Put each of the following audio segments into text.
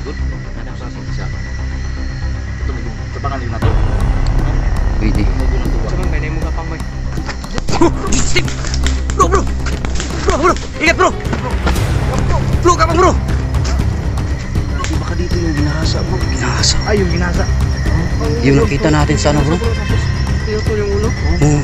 pusilgot. Ada sa sa siya. Ito medyo tabangan din na to. Pwede. Cuman may mo gapang bay. Steve! Bro, bro! Bro, bro! Ingat, bro! Bro, kapang, bro! Kasi baka dito yung ginahasa bro. Ginasa. Ay, yung ginahasa. Yung nakita natin sa ano, bro? Tiyo to yung ulo. Oo.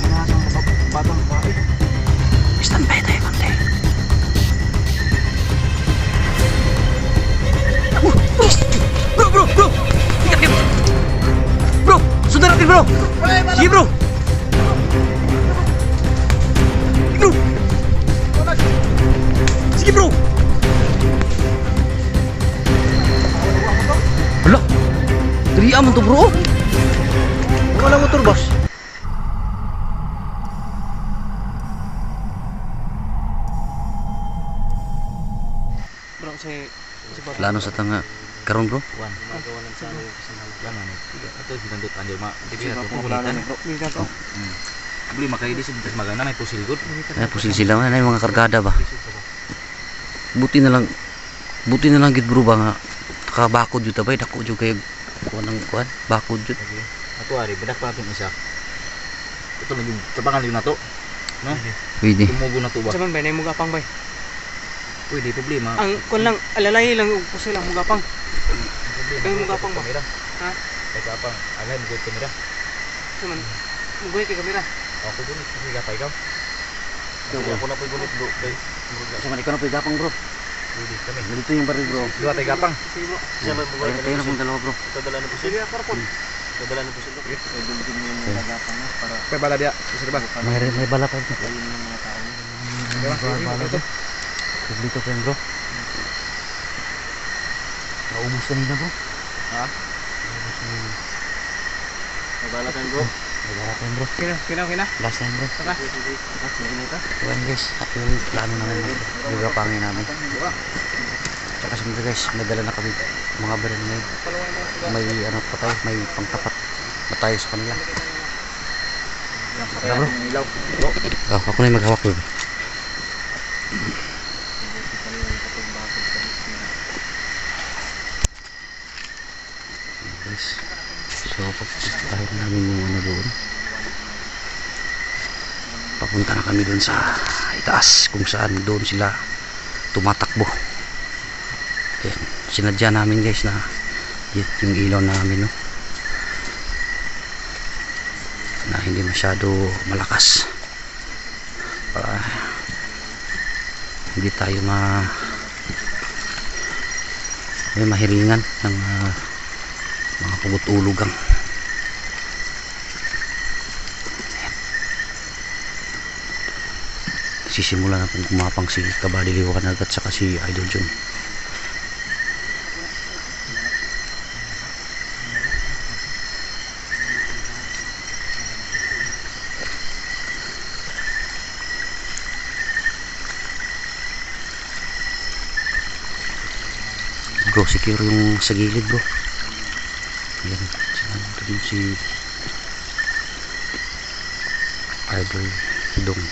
Bro, si si Bob. Lano sa tanga. Karon, bro? Wan. Magawa ng sa Yan ano. Ito hinandot anjo ma. Di Sige, ba wala na ni bro. Minta to. Beli makay di sa magana may pusilgot. Ay, pusil sila man. Ay, mga kargada ba? Buti na lang. Buti na lang gid bro ba nga. Nakabakod yun tabay. Dako yun kayo. Kuha ng kuhan. Bakod. Okay. Ato ari bedak pa natin isa. Ito medyo tabangan din na to. No? Pwede. Tumugo na to ba? Cuman may mo gapang bay. Pwede problema. Ang kun lang alalay lang ug puso lang mo gapang. Problema. Kaya mo gapang ba? Kamera. Ha? Kaya gapang. Alay mo gud kamera. Cuman mugoy kay kamera. Ako dun kasi gapay. Hindi ako na po gulit bro. Kay Sa man ikaw na pwede bro. pwede kami. Ganito yung baril bro. Dua tayo gapang. Sige bro. Siya man Tayo, tayo na kung dalawa bro. Kadala na po Sige ako po. Kadala na po sila. Kay bala dia. Sige ba? May, may bala pa dito. Ito. Dito pa yan bro. Naubos kanina bro. Ha? Kadala kan bro. May bala pa yan bro. Kina, kina, kina. Last time bro. Tara. Ayan guys. Yung plano namin. Gagapangin namin. Tsaka siyempre guys. May dala na kami. Mga baril na yun. May ano pa tayo. May pangtapat na tayo sa kanila. Tara bro. Bro. Oh, ako na yung maghawak bro. Guys, so pagpuntahin namin yung ano doon. Papunta na kami doon sa itaas kung saan doon sila tumatakbo. Ayan, sinadya namin guys na yun, yung ilaw namin no. Na hindi masyado malakas para hindi tayo ma may mahiringan ng ah, mga kumutulugang sisimula na pong kumapang si Kabady Liwanag at saka si Idol John. Bro secure yung sa gilid bro yan doon si idol dong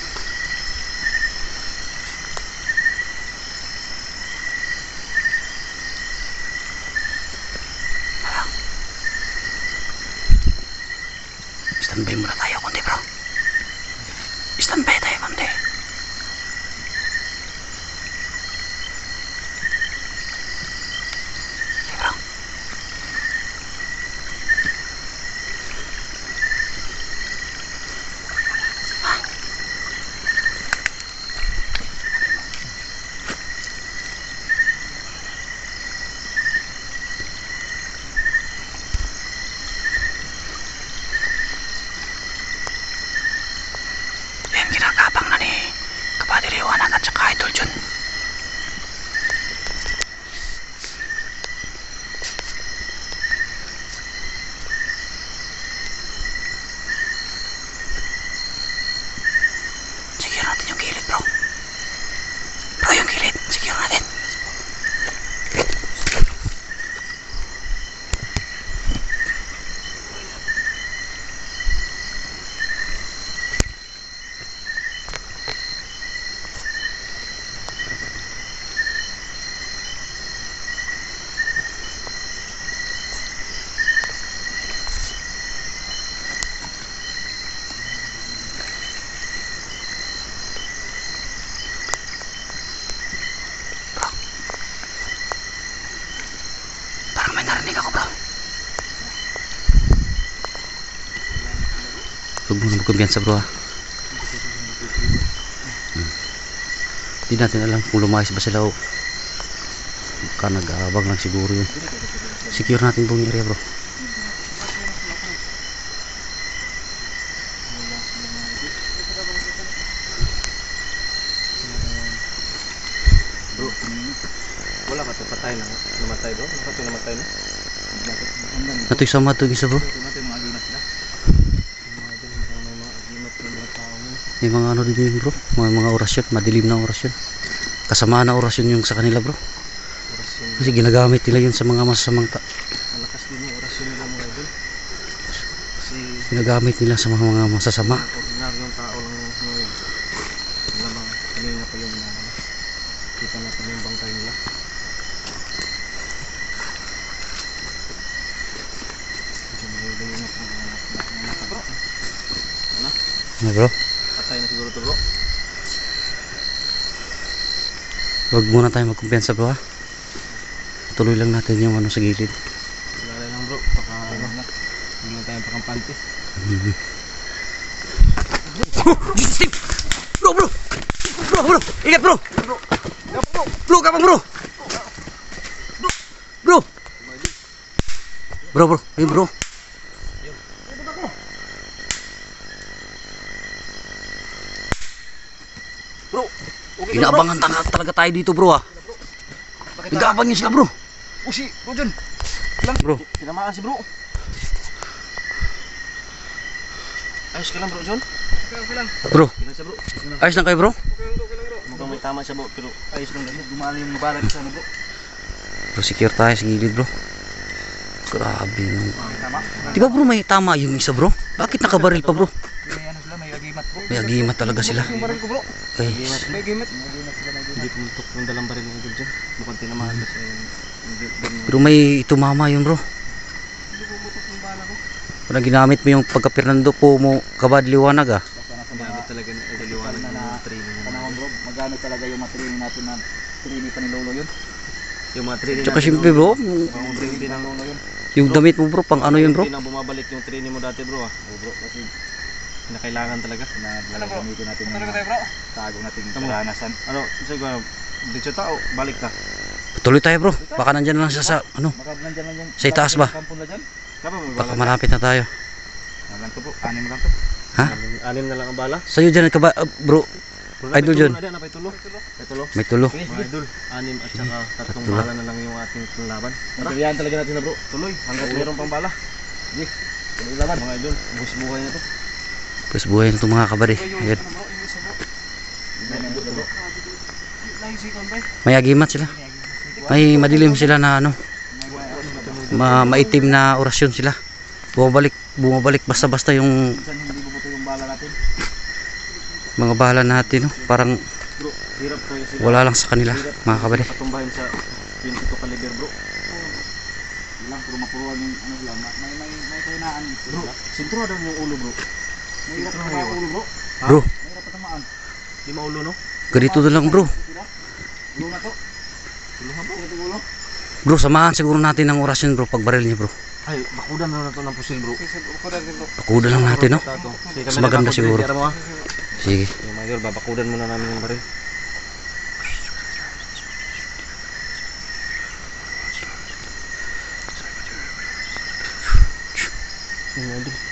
standby muna tayo konti bro standby tayo konti Okay, bro. Yan, kinakabang na ni Kapatid Liwanag at saka Idol John. Secure natin yung gilid bro. Bro, yung gilid. Secure natin. Mo na magkumpiyansa bro ha. Hmm. Di natin alam kung lumayas ba sila o baka nag-aabang lang siguro yun. Secure natin buong area bro. Bro, wala ka ito patay na. Namatay bro. Ito namatay na. Yung sama ito isa bro. May mga ano din bro. Mga, mga orasyon. Madilim na orasyon. Kasama na orasyon yung sa kanila bro. Orasyon. Kasi ginagamit nila yun sa mga masasamang ta- Malakas din yung orasyon nila mga idol. Kasi ginagamit nila sa mga, mga masasama. ordinaryong tao lang yung ngayon. Lamang kanina pa yung na ano, kita natin yung bangkay nila. Mga bro. Ano na siguro to bro. Huwag muna tayo magkumpiyansa bro ha. Tuloy lang natin yung ano sa gilid. Wala lang bro. Baka ano na. Na tayo pakampante. Bro, bro! Bro, bro! Ingat bro! Bro! Bro, kapang bro! Bro! Bro, bro! Ayun bro! Bro! Okay Inaabangan talaga, talaga tayo dito bro ha. Nag-aabang yun sila bro. Usi! Bro dyan! Lang! Bro. Tinamaan si bro. Ayos ka lang bro John? Okay, okay lang. Bro, Kailan siya bro? ayos lang kayo bro? Okay lang bro, okay lang bro. Mukhang may tama siya bro, pero ayos lang ganyan. Dumalo yung balag sa ano bro. Bro, secure tayo sa gilid bro. Grabe? Di ba bro may tama yung isa bro? Bakit nakabaril pa bro? May ano sila, may agimat bro. May agimat talaga sila. Yung baril ko bro. Ay, May agimat. Hindi pumutok yung dalang baril ng dyan. Mukhang tinamaan ba sa pero may tumama yun bro. Hindi pumutok yung bala ko. Parang ginamit mo yung pagka Fernando po mo kabad liwanag ah. Gamit talaga ng idaliwanag ng training. Panahon bro, magano talaga yung material natin na training pa ni Lolo yun. Yung mga training Tsaka siyempre bro, Yung training ng Lolo yun. yung damit mo bro, pang ano yun bro? Hindi na bumabalik yung training mo dati bro ah. Oo bro, kasi Na kailangan talaga. na gagamitin natin yung Ano bro? tago nating karanasan. Ano, siguro, dito tao, balik ka. Tuloy tayo bro, baka nandyan lang siya sa ano, Sa itaas ba? Dyan. Baka malapit na tayo. Ah, ganito po, anim lang to. Ha? Anim na lang ang bala. Sa'yo dyan kaba, ah, bro, Idol John. Ano pa tulo? May tulo. may tulo. Idol, anim at saka tatlong Tatlo. bala na lang yung ating laban. Tara. talaga natin na bro. Tuloy, hanggat mayroon pang bala. Sige, tuloy laban. Mga idol, bus buhay na to. Pues buhay na itong mga kabari. Ayan. May agimat sila. May madilim sila na ano, ma maitim na orasyon sila. Bumabalik, bumabalik basta-basta yung mga bahala natin. No? Parang wala lang sa kanila, mga kabari. Patumbahin sa 22 caliber bro. Ilang puro mapuruan ano lang. May may may kainaan. Bro, sintro daw yung ulo bro. May hirap pa yung ulo bro. Bro. Di maulo no? ganito na lang bro. Ulo na to. Tuluhan bro. Ito ulo. Bro, samahan siguro natin ng orasyon bro, pag baril niya bro. Ay, bakudan na lang to ng pusil bro. Pakuda lang natin no. Mas maganda siguro. Sige. Idol, babakudan muna namin yung baril.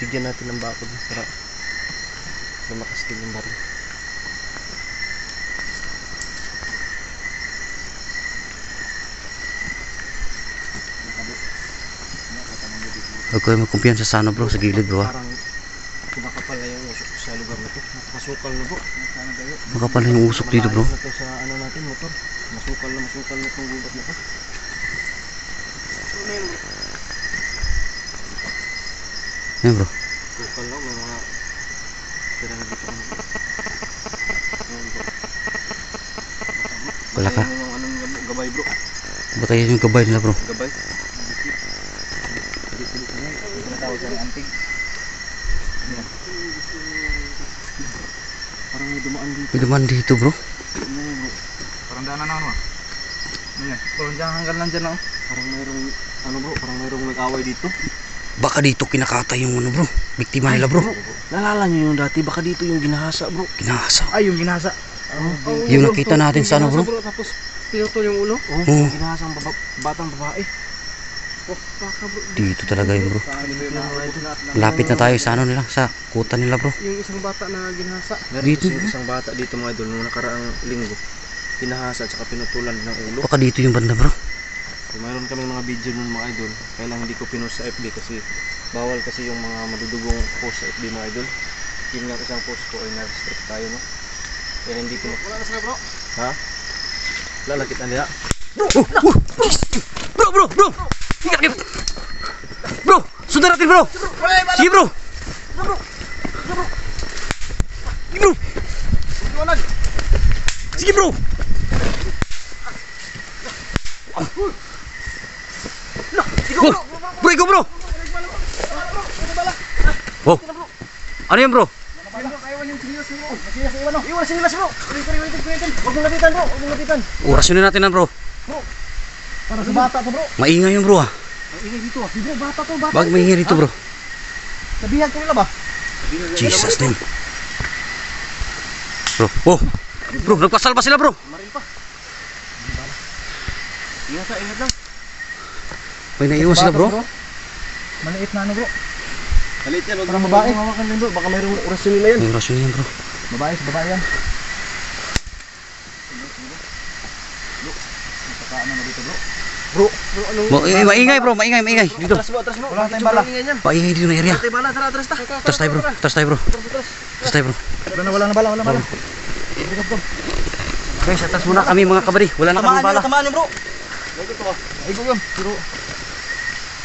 Bigyan natin ng bakod para lumakas din yung baril. Huwag kayo magkumpiyansa sa ano bro, sa gilid bro. ah. Parang kumakapal na yung usok sa lugar na to. Napakasukal na bro. Makapal na yung usok dito bro. Sa ano natin, motor. Masukal na masukal na itong gubat na to. Yan bro. Wala ka. Gabay bro. Yung gabay nila bro. Gabay. Parang may dumaan dito. May duman dito bro. Parang daanan na ano ah. Ano yan? Parang dyan hanggang lang dyan oh. Parang mayroong, ano bro, parang mayroong nag-away dito. Baka dito kinakatay yung ano bro. Biktima nila bro. Nalala niyo yung dati, baka dito yung ginahasa bro. Kinasa. Ay, yung ginahasa. Yung nakita natin sa ano bro. Tapos pinutol yung ulo. Oh, Oo. ginahasa ang baba, batang babae. Oh, baka bro. Dito talaga yun bro. Lapit na tayo sa ano nila. Sa kuta nila bro. Yung isang bata na ginahasa. Meron Dito? kasi isang bata dito mga idol nung nakaraang linggo. Ginahasa at saka pinutulan ng ulo. Baka dito yung banda bro. So, mayroon kaming mga video nun mga idol. Kaya lang hindi ko pinost sa FB kasi bawal kasi yung mga madudugong post sa FB mga idol. Yun nga isang post ko ay na-restrict tayo no. Kaya hindi ko Wala na sila bro. Ha? Lalakit na nila. Bro bro bro. Ingat kayo. Bro. Sundan natin bro. Sige bro. Sige bro. Sige bro. Bro, bro, ikaw bro. Oh. Ano yan bro? Iwan sila bro. Huwag mong lapitan bro. Huwag mong lapitan. Orasyonin natin na bro. Para sa bata to bro. Maingay yung bro ah. Ingay dito ah. Bro, bata to bata. Bakit maingay dito bro? Sabihan ko nila ba? Jesus name. Bro, oh. Bro, nagpasal pa sila bro. Maril pa. Ingat sa ingat lang. May naiwan sila bro. Maliit na ano bro. Maliit yan. Parang babae. Hawakan din bro. Baka mayroong orasyon nila yan. May orasyon yan bro. Babae sa babae yan. Bro, bro, ano? Ma eh, maingay bro, maingay, maingay. Dito. Atras mo, atras mo. Wala tayong bala. Maingay dito na area. Wala tayong bala, tara, atras ta. Atras tayo bro, atras tayo bro. Atras tayo bro. Wala na, wala na bala, wala na bala. Guys, atras muna kami mga kabari. Wala na kami bala. tamaan niyo bro. Ay, ko yun. Pero,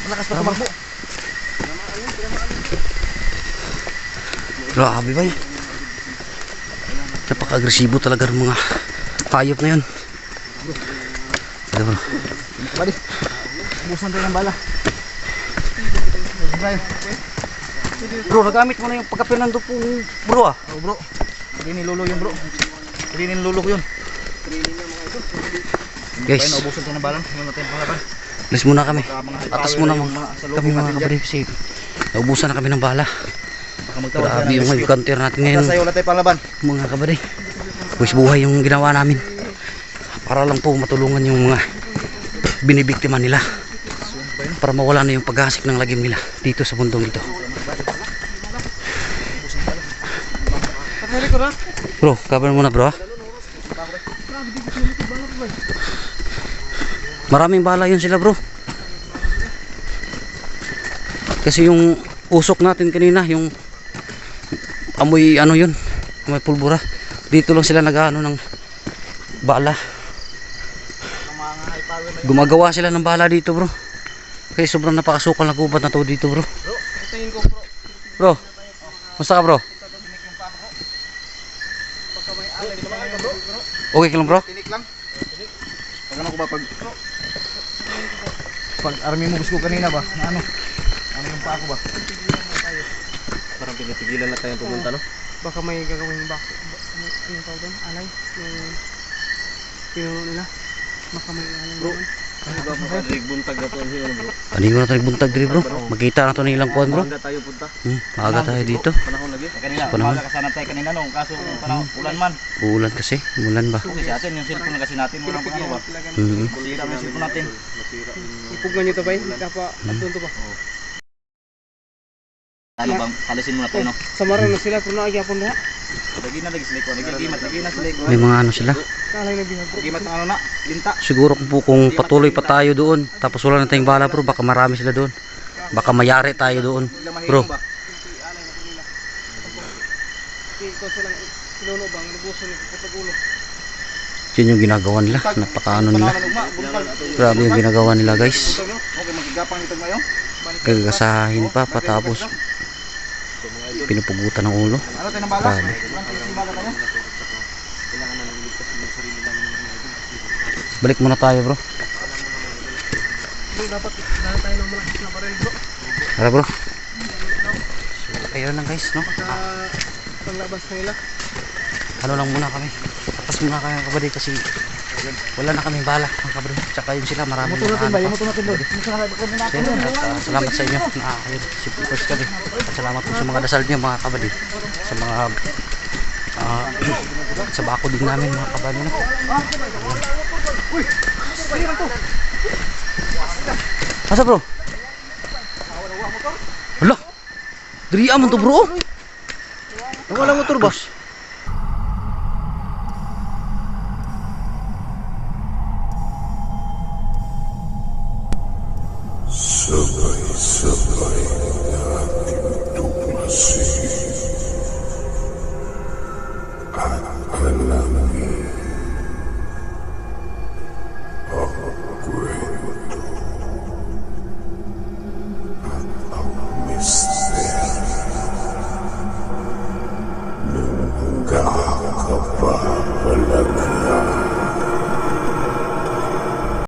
malakas pa tumakbo. Grabe ba Napaka-agresibo talaga ng mga hayop na yun. Ito bro. Bali. Ubusan tayo ng bala. Bro, nagamit mo na yung pagkapil ng dupo bro ah. Oh bro. Hindi nilulo yun bro. Hindi nilulo ko yun. Guys. Naubusan tayo ng balang. Yung natin panglaban. Alis muna kami. Atas muna na mga, kami mga kasi naubusan na kami ng bala. Tayo Grabe ng yung rescue. counter natin ngayon Basta sa'yo, wala tayong panglaban. mga kabari. Buwis buhay yung ginawa namin. Para lang po matulungan yung mga binibiktima nila. Para mawala na yung paghasik ng lagim nila dito sa bundong ito. Bro, cover muna bro. Maraming bala yun sila bro. Kasi yung usok natin kanina, yung amoy ano yun, amoy pulbura. Dito lang sila nag-ano ng bala. Gumagawa sila ng bala dito bro. Kasi sobrang napakasukal na gubat na to dito bro. Bro. Musta ka bro? Okay ka lang bro? Pag ano ko ba pag... Pag army mo gusto kanina ba? Ano? Ano yung pa ako ba? Pinipigilan na tayong pumunta no? baka may gagawin back ano yung tawag doon? alay yung pinuno nila baka may alay Bro. naman Ano ba mga buntag na to ang hiyon bro? Panigo na tayo buntag diri bro. Magkita na to ng ilang kuhan bro. Tayo punta. Hmm, maaga tayo dito. Panahon lagi. Kanina, Panahon. umaga kasana tayo kanina no. Kaso panahon, ulan man. Uulan kasi, umulan ba? Kasi sa atin yung cellphone na kasi natin. Walang pang ano ba? Hmm. Sira mo yung cellphone natin. ipugnan nyo to ba hindi ka pa atun to ba Ano bang, kalisin muna tayo no? samaran na sila pero naagyapon na Lagi na lagi sila ko. Lagi gimat, lagi na sila ko. May mga ano sila. na Gimat ng ano na, linta. Siguro kung, po, kung patuloy pa tayo doon, tapos wala na tayong bala bro, baka marami sila doon. Baka mayari tayo doon. Bro, yun yung ginagawa nila. Napakaano nila. Grabe yung ginagawa nila guys. Gagasahin pa, patapos pinupugutan ng ulo. Ano tayo ng bala? Grabe. Balik muna tayo bro. bro dapat dahil tayo ng malakas na baril bro Tara bro. Ayun lang guys, no? panglabas na nila Ano lang muna kami. Tapos muna kami kabady kasi wala na kaming bala mga kabro tsaka yun sila marami Motor natin ba? na Yung motor natin doon. Motor natin So, yun, at, ah, salamat sa inyo na ayun, si first kami at salamat po sa mga dasal niyo mga kabady sa mga ah, sa bako din namin mga kabady no? Asa bro? Hala! Diriya man to bro! Wala motor boss. Somebody, somebody.